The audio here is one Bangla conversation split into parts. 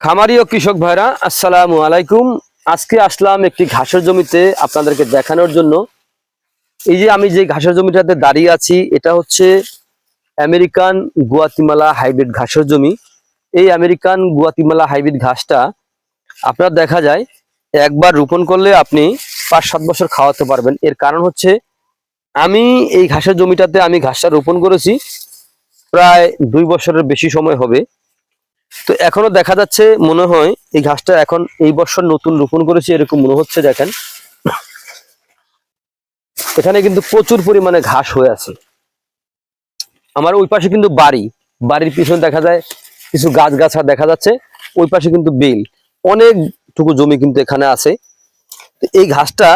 খামারি ও কৃষক ভাইরা, আসসালামু আলাইকুম। আজকে আসলাম একটি ঘাসের জমিতে আপনাদেরকে দেখানোর জন্য। এই যে আমি যে ঘাসের জমিটাতে দাঁড়িয়ে আছি, এটা হচ্ছে আমেরিকান গুয়াতিমালা হাইব্রিড ঘাসের জমি। এই আমেরিকান গুয়াতিমালা হাইব্রিড ঘাসটা আপনার দেখা যায়, একবার রোপণ করলে আপনি পাঁচ সাত বছর খাওয়াতে পারবেন। এর কারণ হচ্ছে, আমি এই ঘাসের জমিটাতে আমি ঘাসটা রোপণ করেছি, প্রায় দুই বছরের বেশি সময় হবে। তো এখনও দেখা যাচ্ছে মনে হয় এই ঘাসটা এখন এই বছর নতুন রোপণ করেছি, এরকম মনে হচ্ছে, দেখেন। এখানে কিন্তু প্রচুর পরিমাণে ঘাস হয়ে আছে। আমার ওই পাশে কিন্তু বাড়ি, বাড়ির পিছনে দেখা যায় কিছু গাছ গাছা দেখা যাচ্ছে, ওই পাশে কিন্তু বেল। অনেকটুকু জমি কিন্তু এখানে আছে। তো এই ঘাসটা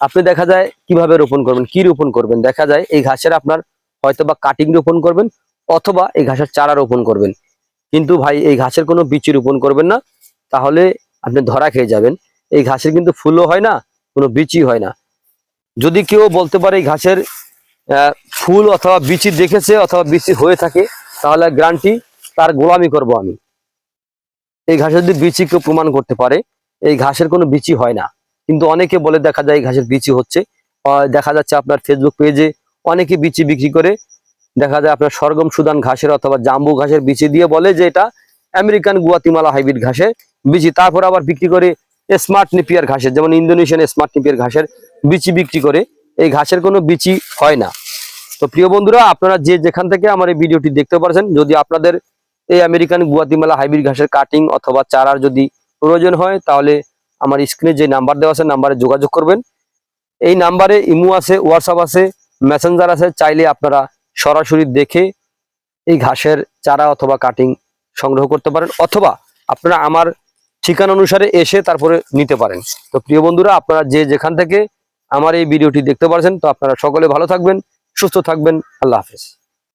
আপনি দেখা যায় কীভাবে রোপণ করবেন, কি রোপণ করবেন? দেখা যায় এই ঘাসের আপনার হয়তো বা কাটিং রোপণ করবেন, অথবা এই ঘাসের চারা রোপণ করবেন। কিন্তু ভাই, এই ঘাসের কোনো বীজ রোপণ করবেন না। তাহলে আপনি ধরা খেয়ে যাবেন। এই ঘাসের কিন্তু ফুলও হয় না, কোনো বীজই হয় না। যদি কেউ বলতে পারে এই ঘাসের ফুল অথবা বিচি দেখেছে অথবা বিচি হয়ে থাকে, তাহলে গ্রান্টি তার গোলামি করব আমি। এই ঘাসের যদি বিচি কেউ প্রমাণ করতে পারে, এই ঘাসের কোনো বিচি হয় না। কিন্তু অনেকে বলে দেখা যায় এই ঘাসের বিচি হচ্ছে। দেখা যাচ্ছে আপনার ফেসবুক পেজে অনেকে বিচি বিক্রি করে দেখা যায় আপনার সরগম সুদান ঘাসের অথবা জাম্বু ঘাসের বিচি দিয়ে বলে যে এটা আমেরিকান গুয়াতিমালা হাইব্রিড ঘাসের বিচি। তারপর আবার বিক্রি করে স্মার্ট নিপিয়ার ঘাসের, যেমন ইন্দোনেশিয়ান স্মার্ট নিপিয়ার ঘাসের বিচি বিক্রি করে। এই ঘাসের কোনো বিচি হয় না। তো প্রিয় বন্ধুরা, আপনারা যে যেখান থেকে আমার এই ভিডিওটি দেখতে পারছেন, যদি আপনাদের এই আমেরিকান গুয়াতিমালা হাইব্রিড ঘাসের কাটিং অথবা চারার যদি প্রয়োজন হয়, তাহলে আমার স্ক্রিনে যে নাম্বার দেওয়া আছে, নাম্বারে যোগাযোগ করবেন। এই নাম্বারে ইমো আছে, হোয়াটসঅ্যাপ আছে, মেসেঞ্জার আছে, চাইলে আপনারা সরাসরি দেখে এই ঘাসের চারা অথবা কাটিং সংগ্রহ করতে পারেন অথবা আপনারা আমার ঠিকানা অনুসারে এসে তারপরে নিতে পারেন। তো প্রিয় বন্ধুরা, আপনারা যে যেখান থেকে আমার এই ভিডিওটি দেখতে পারছেন, তো আপনারা সকলে ভালো থাকবেন, সুস্থ থাকবেন, আল্লাহ হাফেজ।